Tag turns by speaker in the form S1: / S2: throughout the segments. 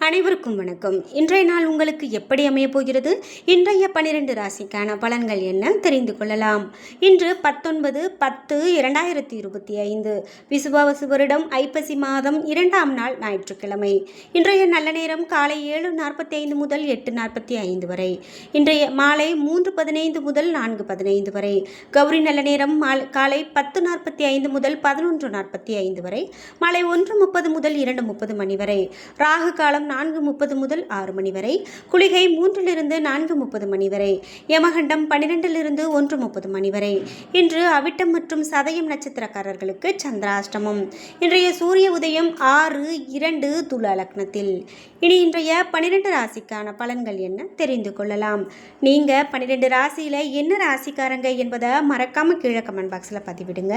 S1: அனைவருக்கும் வணக்கம். இன்றைய நாள் உங்களுக்கு எப்படி அமையப் போகிறது? இன்றைய பனிரெண்டு ராசிக்கான பலன்கள் என்ன? தெரிந்து கொள்ளலாம். இன்று பத்தொன்பது பத்து இரண்டாயிரத்தி இருபத்தி ஐந்து. விசுவாவசு வருடம் ஐப்பசி மாதம் இரண்டாம் நாள் ஞாயிற்றுக்கிழமை. இன்றைய நல்ல நேரம் காலை ஏழு நாற்பத்தி ஐந்து முதல் எட்டு நாற்பத்தி ஐந்து வரை. இன்றைய மாலை மூன்று பதினைந்து முதல் நான்கு பதினைந்து வரை. கௌரி நல்ல நேரம் மால் காலை பத்து நாற்பத்தி ஐந்து முதல் பதினொன்று நாற்பத்தி ஐந்து வரை. மாலை ஒன்று முப்பது முதல் இரண்டு முப்பது மணி வரை. ராகு காலம் நான்கு முப்பது முதல் ஆறு மணி வரை குளிகை மூன்றிலிருந்து நான்கு முப்பது மணி வரை யமகண்டம் பன்னிரெண்டிலிருந்து ஒன்று முப்பது மணி வரை. இன்று அவிட்டம் மற்றும் சதயம் நட்சத்திரக்காரர்களுக்கு சந்திராஷ்டமம். இன்றைய சூரிய உதயம் ஆறு இரண்டு துலா லக்னத்தில். இனி இன்றைய பன்னிரெண்டு ராசிக்கான பலன்கள் என்ன தெரிந்து கொள்ளலாம். நீங்கள் பன்னிரெண்டு ராசியில் என்ன ராசிக்காரங்க என்பதை மறக்காமல் கீழே கமெண்ட் பாக்ஸில் பதிவிடுங்க.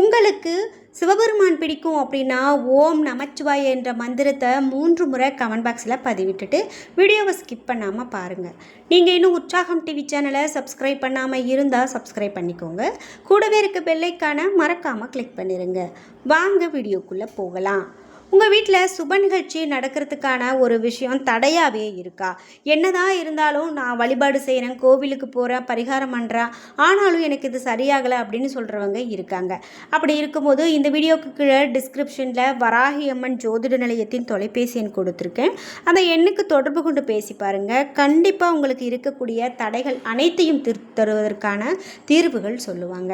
S1: உங்களுக்கு சிவபெருமான் பிடிக்கும் அப்படின்னா ஓம் நமச்சிவாய என்ற மந்திரத்தை மூன்று முறை கமெண்ட் பாக்ஸில் பதிவிட்டுட்டு வீடியோவை ஸ்கிப் பண்ணாமல் பாருங்கள் நீங்கள் இன்னும் உற்சாகம் டிவி சேனலை சப்ஸ்கிரைப் பண்ணாமல் இருந்தால் சப்ஸ்கிரைப் பண்ணிக்கோங்க. கூடவே இருக்க பெல்லைக்கான மறக்காமல் கிளிக் பண்ணிடுங்க வாங்க வீடியோக்குள்ளே போகலாம். உங்கள் வீட்டில் சுப நிகழ்ச்சி நடக்கிறதுக்கான ஒரு விஷயம் தடையாகவே இருக்கா? என்னதான் இருந்தாலும் நான் வழிபாடு செய்கிறேன் கோவிலுக்கு போகிறேன் பரிகாரம் பண்ணுறேன் ஆனாலும் எனக்கு இது சரியாகலை அப்படின்னு சொல்கிறவங்க இருக்காங்க. அப்படி இருக்கும்போது இந்த வீடியோக்கு கீழே டிஸ்கிரிப்ஷனில் வராகி அம்மன் ஜோதிட நிலையத்தின் தொலைபேசி எண் கொடுத்துருக்கேன். அந்த எண்ணுக்கு தொடர்பு கொண்டு பேசி பாருங்கள் கண்டிப்பாக உங்களுக்கு இருக்கக்கூடிய தடைகள் அனைத்தையும் திரு தருவதற்கான தீர்வுகள் சொல்லுவாங்க.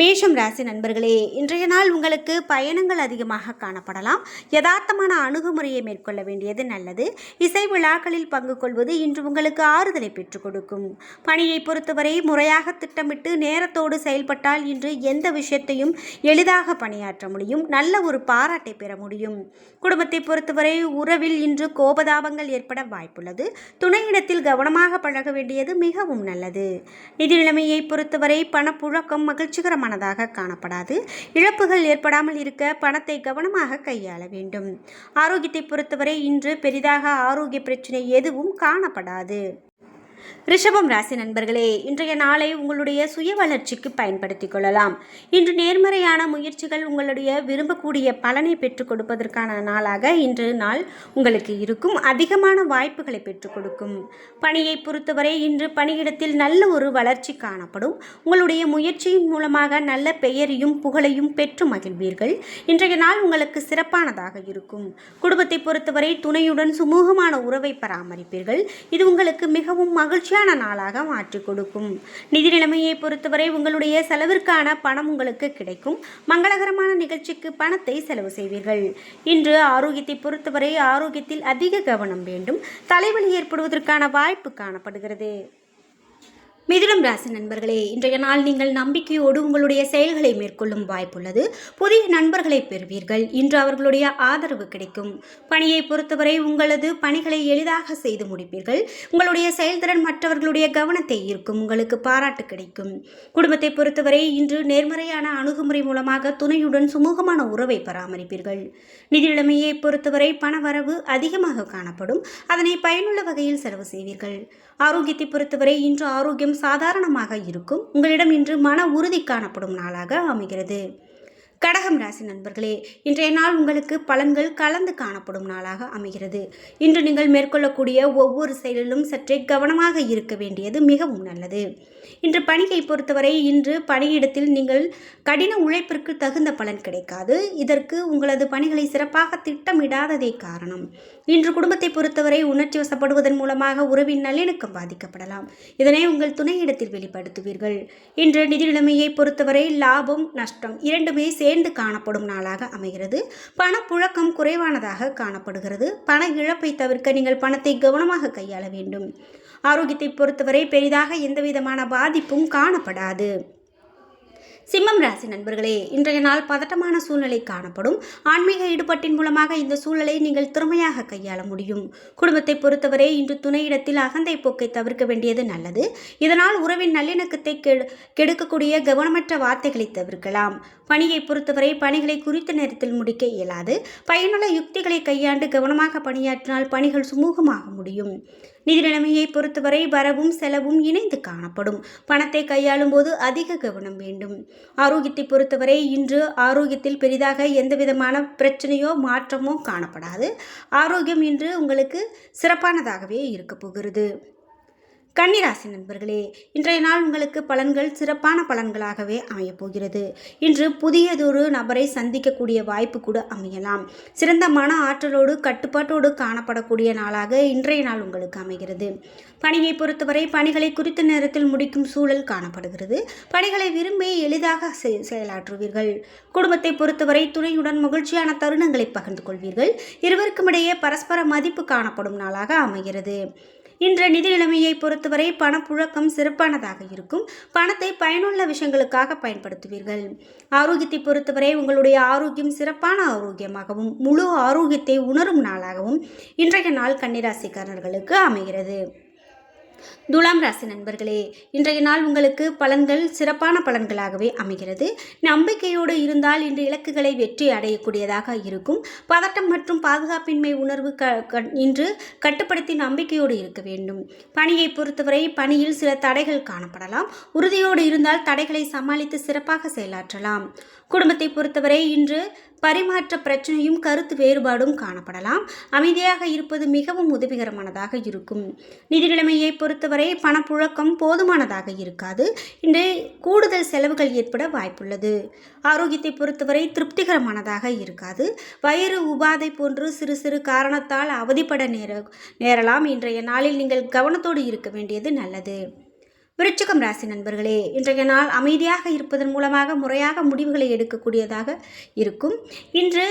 S1: மேஷம் ராசி நண்பர்களே இன்றைய நாள் உங்களுக்கு பயணங்கள் அதிகமாக காணப்படலாம். யதார்த்தமான அணுகுமுறையை மேற்கொள்ள வேண்டியது நல்லது. இசை விழாக்களில் பங்கு கொள்வது இன்று உங்களுக்கு ஆறுதலை பெற்றுக் கொடுக்கும். பணியை பொறுத்தவரை முறையாக திட்டமிட்டு நேரத்தோடு செயல்பட்டால் இன்று எந்த விஷயத்தையும் எளிதாக பணியாற்ற முடியும். நல்ல ஒரு பாராட்டை பெற முடியும். குடும்பத்தை பொறுத்தவரை உறவில் இன்று கோபதாபங்கள் ஏற்பட வாய்ப்புள்ளது. துணையிடத்தில் கவனமாக பழக வேண்டியது மிகவும் நல்லது. நிதி நிலைமையை பொறுத்தவரை பணப்புழக்கம் மகிழ்ச்சிகரமானதாக காணப்படாது. இழப்புகள் ஏற்படாமல் இருக்க பணத்தை கவனமாக கையாள வேண்டும். ஆரோக்கியத்தை பொறுத்தவரை இன்று பெரிதாக ஆரோக்கிய பிரச்சனை எதுவும் காணப்படாது. ரிஷபம் ராசி நண்பர்களே இன்றைய நாளை உங்களுடைய சுய வளர்ச்சிக்கு பயன்படுத்திக் கொள்ளலாம். இன்று நேர்மறையான முயற்சிகள் உங்களுடைய விரும்பக்கூடிய பலனை பெற்றுக் கொடுப்பதற்கான நாளாக இன்று நாள் உங்களுக்கு இருக்கும். அதிகமான வாய்ப்புகளை பெற்றுக் கொடுக்கும். பணியை பொறுத்தவரை இன்று பணியிடத்தில் நல்ல ஒரு வளர்ச்சி காணப்படும். உங்களுடைய முயற்சியின் மூலமாக நல்ல பெயரையும் புகழையும் பெற்று மகிழ்வீர்கள். இன்றைய நாள் உங்களுக்கு சிறப்பானதாக இருக்கும். குடும்பத்தை பொறுத்தவரை துணையுடன் சுமூகமான உறவை பராமரிப்பீர்கள். இது உங்களுக்கு மிகவும் மகிழ்ச்சியான நாளாக மாற்றி கொடுக்கும். நிதி நிலைமையை பொறுத்தவரை உங்களுடைய செலவிற்கான பணம் உங்களுக்கு கிடைக்கும். மங்களகரமான நிகழ்ச்சிக்கு பணத்தை செலவு செய்வீர்கள். இன்று ஆரோக்கியத்தை பொறுத்தவரை ஆரோக்கியத்தில் அதிக கவனம் வேண்டும். தலைவலி ஏற்படுவதற்கான வாய்ப்பு காணப்படுகிறது. மிதுனம் ராசி நண்பர்களே இன்றைய நாள் நீங்கள் நம்பிக்கையோடு உங்களுடைய செயல்களை மேற்கொள்ளும் வாய்ப்புள்ளது. புதிய நண்பர்களை பெறுவீர்கள். இன்று அவர்களுடைய ஆதரவு கிடைக்கும். பணியை பொறுத்தவரை உங்களது பணிகளை எளிதாக செய்து முடிப்பீர்கள். உங்களுடைய செயல்திறன் மற்றவர்களுடைய கவனத்தை ஈர்க்கும். உங்களுக்கு பாராட்டு கிடைக்கும். குடும்பத்தை பொறுத்தவரை இன்று நேர்மறையான அணுகுமுறை மூலமாக துணையுடன் சுமூகமான உறவை பராமரிப்பீர்கள். நிதி நிலைமையை பொறுத்தவரை பணவரவு அதிகமாக காணப்படும். அதனை பயனுள்ள வகையில் செலவு செய்வீர்கள். ஆரோக்கியத்தை பொறுத்தவரை இன்று ஆரோக்கியம் சாதாரணமாக இருக்கும். உங்களிடம் இன்று மன உறுதி காணப்படும் நாளாக அமைகிறது. கடகம் ராசி நண்பர்களே இன்றைய நாள் உங்களுக்கு பலன்கள் கலந்து காணப்படும் நாளாக அமைகிறது. இன்று நீங்கள் மேற்கொள்ளக்கூடிய ஒவ்வொரு செயலிலும் சற்றே கவனமாக இருக்க வேண்டியது மிகவும் நல்லது. இன்று பணியை பொறுத்தவரை இன்று பணியிடத்தில் நீங்கள் கடின உழைப்பிற்கு தகுந்த பலன் கிடைக்காது. இதற்கு உங்களது பணிகளை சிறப்பாக திட்டமிடாததே காரணம். இன்று குடும்பத்தை பொறுத்தவரை உணர்ச்சி வசப்படுவதன் மூலமாக உறவின் நல்லிணக்கம் பாதிக்கப்படலாம். இதனை உங்கள் துணையிடத்தில் வெளிப்படுத்துவீர்கள். இன்று நிதி நிலைமையை பொறுத்தவரை லாபம் நஷ்டம் இரண்டுமே சேர்ந்து காணப்படும் நாளாக அமைகிறது. பணப்புழக்கம் குறைவானதாக காணப்படுகிறது. பண இழப்பை தவிர்க்க நீங்கள் பணத்தை கவனமாக கையாள வேண்டும். ஆரோக்கியத்தை பொறுத்தவரை பெரிதாக எந்தவிதமான பாதிப்பும் காணப்படாது. சிம்மம் ராசி நண்பர்களே இன்றைய நாள் பதட்டமான சூழ்நிலை காணப்படும். ஆன்மீக ஈடுபாட்டின் மூலமாக இந்த சூழலை நீங்கள் திறமையாக கையாள முடியும். குடும்பத்தை பொறுத்தவரை இன்று துணையிடத்தில் அகந்தை போக்கை தவிர்க்க வேண்டியது நல்லது. இதனால் உறவின் நல்லிணக்கத்தை கெடு கெடுக்கக்கூடிய கவனமற்ற வார்த்தைகளை தவிர்க்கலாம். பணியை பொறுத்தவரை பணிகளை குறித்த நேரத்தில் முடிக்க இயலாது. பயனுள்ள யுக்திகளை கையாண்டு கவனமாக பணியாற்றினால் பணிகள் சுமூகமாக முடியும். நிதி நிலைமையை பொறுத்தவரை வரவும் செலவும் இணைந்து காணப்படும். பணத்தை கையாளும் போது அதிக கவனம் வேண்டும். ஆரோக்கியத்தை பொறுத்தவரை இன்று ஆரோக்கியத்தில் பெரிதாக எந்தவிதமான பிரச்சனையோ மாற்றமோ காணப்படாது. ஆரோக்கியம் இன்று உங்களுக்கு சிறப்பானதாகவே இருக்க போகிறது. கன்னிராசி நண்பர்களே இன்றைய நாள் உங்களுக்கு பலன்கள் சிறப்பான பலன்களாகவே அமையப்போகிறது இன்று புதியதொரு நபரை சந்திக்கக்கூடிய வாய்ப்பு கூட அமையலாம். சிறந்த மன ஆற்றலோடு கட்டுப்பாட்டோடு காணப்படக்கூடிய நாளாக இன்றைய நாள் உங்களுக்கு அமைகிறது. பணியை பொறுத்தவரை பணிகளை குறித்த நேரத்தில் முடிக்கும் சூழல் காணப்படுகிறது. பணிகளை விரும்பி எளிதாக செ- செயலாற்றுவீர்கள். குடும்பத்தை பொறுத்தவரை துணையுடன் மகிழ்ச்சியான தருணங்களை பகிர்ந்து கொள்வீர்கள். இருவருக்கும் இடையே பரஸ்பர மதிப்பு காணப்படும் நாளாக அமைகிறது. இன்றைய நிதி நிலைமையை பொறுத்தவரை பணப்புழக்கம் சிறப்பானதாக இருக்கும். பணத்தை பயனுள்ள விஷயங்களுக்காக பயன்படுத்துவீர்கள். ஆரோக்கியத்தை பொறுத்தவரை உங்களுடைய ஆரோக்கியம் சிறப்பான ஆரோக்கியமாகவும் முழு ஆரோக்கியத்தை உணரும் நாளாகவும் இன்றைய நாள் கன்னிராசிக்காரர்களுக்கு அமைகிறது. துலாம் ராசி நண்பர்களே இன்றைய நாள் உங்களுக்கு பலன்கள் சிறப்பான பலன்களாகவே அமைகிறது. நம்பிக்கையோடு இருந்தால் இன்று இலக்குகளை வெற்றி அடையக்கூடியதாக இருக்கும். பதட்டம் மற்றும் பாதுகாப்பின்மை உணர்வு க இன்று கட்டுப்படுத்தி நம்பிக்கையோடு இருக்க வேண்டும். பணியை பொறுத்தவரை பணியில் சில தடைகள் காணப்படலாம். உறுதியோடு இருந்தால் தடைகளை சமாளித்து சிறப்பாக செயலாற்றலாம். குடும்பத்தை பொறுத்தவரை இன்று பரிமாற்ற பிரச்சனையும் கருத்து வேறுபாடும் காணப்படலாம். அமைதியாக இருப்பது மிகவும் உதவிகரமானதாக இருக்கும். நிதி நிலைமையை பொறுத்தவரை பணப்புழக்கம் போதுமானதாக இருக்காது. இன்று கூடுதல் செலவுகள் ஏற்பட வாய்ப்புள்ளது. ஆரோக்கியத்தை பொறுத்தவரை திருப்திகரமானதாக இருக்காது. வயிறு உபாதை போன்று சிறு சிறு காரணத்தால் அவதிப்பட நேர நேரலாம். இன்றைய நாளில் நீங்கள் கவனத்தோடு இருக்க வேண்டியது நல்லது. விருச்சிகம் ராசி நண்பர்களே இன்றைய நாள் அமைதியாக இருப்பதன் மூலமாக முறையாக முடிவுகளை எடுக்கக்கூடியதாக இருக்கும். இன்று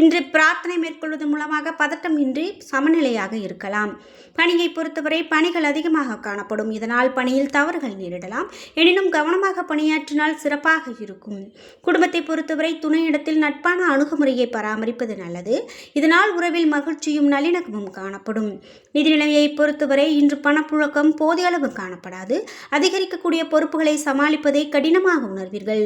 S1: இன்று பிரார்த்தனை மேற்கொள்வதன் மூலமாக பதட்டம் இன்றி சமநிலையாக இருக்கலாம். பணியை பொறுத்தவரை பணிகள் அதிகமாக காணப்படும். இதனால் பணியில் தவறுகள் நேரிடலாம். எனினும் கவனமாக பணியாற்றினால் சிறப்பாக இருக்கும். குடும்பத்தை பொறுத்தவரை துணையிடத்தில் நட்பான அணுகுமுறையை பராமரிப்பது நல்லது. இதனால் உறவில் மகிழ்ச்சியும் நல்லிணக்கமும் காணப்படும். நிதிநிலையை பொறுத்தவரை இன்று பணப்புழக்கம் போதிய அளவு காணப்படாது. அதிகரிக்கக்கூடிய பொறுப்புகளை சமாளிப்பதை கடினமாக உணர்வீர்கள்.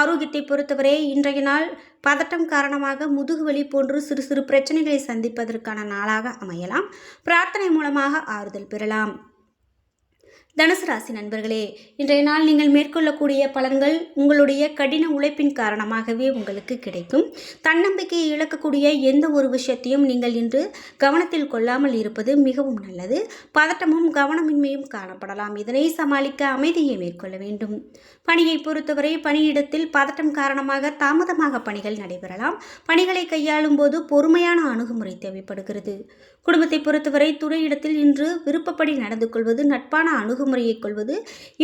S1: ஆரோக்கியத்தை பொறுத்தவரை இன்றைய நாள் பதட்டம் காரணமாக முதுகு முதுகுவலி போன்று சிறு சிறு பிரச்சனைகளை சந்திப்பதற்கான நாளாக அமையலாம். பிரார்த்தனை மூலமாக ஆறுதல் பெறலாம். தனுசு ராசி நண்பர்களே இன்றைய நாள் நீங்கள் மேற்கொள்ளக்கூடிய பலன்கள் உங்களுடைய கடின உழைப்பின் காரணமாகவே உங்களுக்கு கிடைக்கும். தன்னம்பிக்கையை இழக்கக்கூடிய எந்த ஒரு விஷயத்தையும் நீங்கள் இன்று கவனத்தில் கொள்ளாமல் இருப்பது மிகவும் நல்லது. பதட்டமும் கவனமின்மையும் காணப்படலாம். இதனை சமாளிக்க அமைதியை மேற்கொள்ள வேண்டும். பணியை பொறுத்தவரை பணியிடத்தில் பதட்டம் காரணமாக தாமதமாக பணிகள் நடைபெறலாம். பணிகளை கையாளும் போது பொறுமையான அணுகுமுறை தேவைப்படுகிறது. குடும்பத்தை பொறுத்தவரை துணையிடத்தில் இன்று விருப்பப்படி நடந்து கொள்வது நட்பான அணுகு அணுகுமுறையை கொள்வது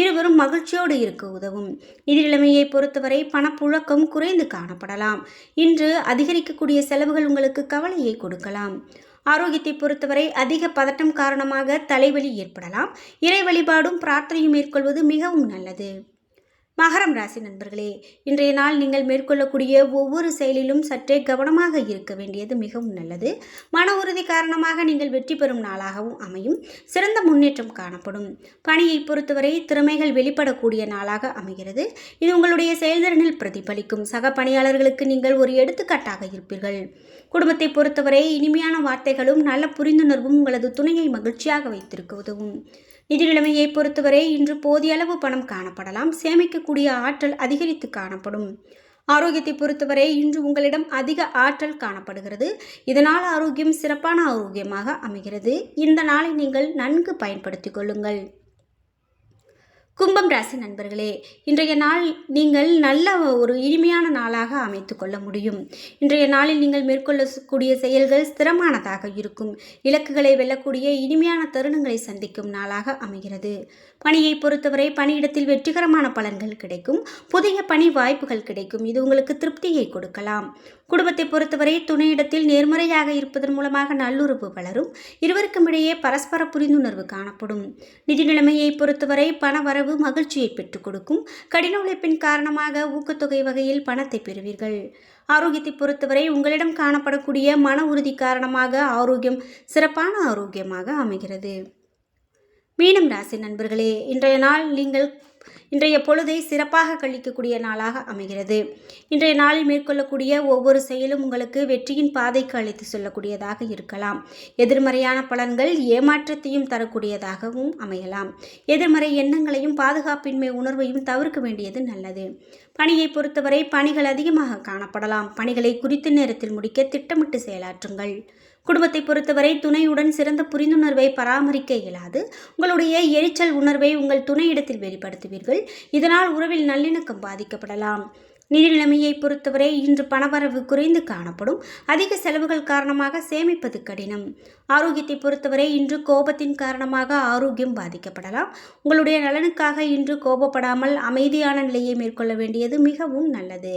S1: இருவரும் மகிழ்ச்சியோடு இருக்க உதவும். நிதிநிலைமையை பொறுத்தவரை பணப்புழக்கம் குறைந்து காணப்படலாம். இன்று அதிகரிக்கக்கூடிய செலவுகள் உங்களுக்கு கவலையை கொடுக்கலாம். ஆரோக்கியத்தை பொறுத்தவரை அதிக பதட்டம் காரணமாக தலைவலி ஏற்படலாம். இறை வழிபாடும் பிரார்த்தனையும் மேற்கொள்வது மிகவும் நல்லது. மகரம் ராசி நண்பர்களே இன்றைய நாள் நீங்கள் மேற்கொள்ளக்கூடிய ஒவ்வொரு செயலிலும் சற்றே கவனமாக இருக்க வேண்டியது மிகவும் நல்லது. மன உறுதி காரணமாக நீங்கள் வெற்றி பெறும் நாளாகவும் அமையும். சிறந்த முன்னேற்றம் காணப்படும். பணியை பொறுத்தவரை திறமைகள் வெளிப்படக்கூடிய நாளாக அமைகிறது. இது உங்களுடைய செயல்திறனில் பிரதிபலிக்கும். சக பணியாளர்களுக்கு நீங்கள் ஒரு எடுத்துக்காட்டாக இருப்பீர்கள். குடும்பத்தை பொறுத்தவரை இனிமையான வார்த்தைகளும் நல்ல புரிந்துணர்வும் உங்களது துணையை மகிழ்ச்சியாக வைத்திருக்க உதவும். நிதி நிலைமையை பொறுத்தவரை இன்று போதிய அளவு பணம் காணப்படலாம். சேமிக்கக்கூடிய ஆற்றல் அதிகரித்து காணப்படும். ஆரோக்கியத்தை பொறுத்தவரை இன்று உங்களிடம் அதிக ஆற்றல் காணப்படுகிறது. இதனால் ஆரோக்கியம் சிறப்பான ஆரோக்கியமாக அமைகிறது. இந்த நாளை நீங்கள் நன்கு பயன்படுத்திக் கொள்ளுங்கள். கும்பம் ராசி நண்பர்களே இன்றைய நாள் நீங்கள் நல்ல ஒரு இனிமையான நாளாக அமைத்து கொள்ள முடியும். இன்றைய நாளில் நீங்கள் மேற்கொள்ளக்கூடிய செயல்கள் ஸ்திரமானதாக இருக்கும். இலக்குகளை வெல்லக்கூடிய இனிமையான தருணங்களை சந்திக்கும் நாளாக அமைகிறது. பணியை பொறுத்தவரை பணியிடத்தில் வெற்றிகரமான பலன்கள் கிடைக்கும். புதிய பணி வாய்ப்புகள் கிடைக்கும். இது உங்களுக்கு திருப்தியை கொடுக்கலாம். குடும்பத்தை பொறுத்தவரை துணையிடத்தில் நேர்மறையாக இருப்பதன் மூலமாக நல்லுறவு வளரும். இருவருக்கும் இடையே பரஸ்பர புரிந்துணர்வு காணப்படும். நிதி நிலைமையை பொறுத்தவரை பண வரவு மகிழ்ச்சியை பெற்றுக் கொடுக்கும் கடின உழைப்பின் காரணமாக ஊக்கத்தொகை வகையில் பணத்தை பெறுவீர்கள். ஆரோக்கியத்தை பொறுத்தவரை உங்களிடம் காணப்படக்கூடிய மன உறுதி காரணமாக ஆரோக்கியம் சிறப்பான ஆரோக்கியமாக அமைகிறது. மீனம் ராசி நண்பர்களே இன்றைய நாள் நீங்கள் இன்றைய பொழுதை சிறப்பாக கழிக்கக்கூடிய நாளாக அமைகிறது. இன்றைய நாளில் மேற்கொள்ளக்கூடிய ஒவ்வொரு செயலும் உங்களுக்கு வெற்றியின் பாதைக்கு அழைத்து செல்லக்கூடியதாக இருக்கலாம். எதிர்மறையான பலன்கள் ஏமாற்றத்தையும் தரக்கூடியதாகவும் அமையலாம். எதிர்மறை எண்ணங்களையும் பாதுகாப்பின்மை உணர்வையும் தவிர்க்க வேண்டியது நல்லது. பணியை பொறுத்தவரை பணிகள் அதிகமாக காணப்படலாம். பணிகளை குறித்த நேரத்தில் முடிக்க திட்டமிட்டு செயலாற்றுங்கள். குடும்பத்தை பொறுத்தவரை துணையுடன் சிறந்த புரிந்துணர்வை பராமரிக்க இயலாது. உங்களுடைய எரிச்சல் உணர்வை உங்கள் துணையிடத்தில் வெளிப்படுத்துவீர்கள். இதனால் உறவில் நல்லிணக்கம் பாதிக்கப்படலாம். நிதி நிலைமையை பொறுத்தவரை இன்று பணவரவு குறைந்து காணப்படும். அதிக செலவுகள் காரணமாக சேமிப்பது கடினம். ஆரோக்கியத்தை பொறுத்தவரை இன்று கோபத்தின் காரணமாக ஆரோக்கியம் பாதிக்கப்படலாம். உங்களுடைய நலனுக்காக இன்று கோபப்படாமல் அமைதியான நிலையை மேற்கொள்ள வேண்டியது மிகவும் நல்லது.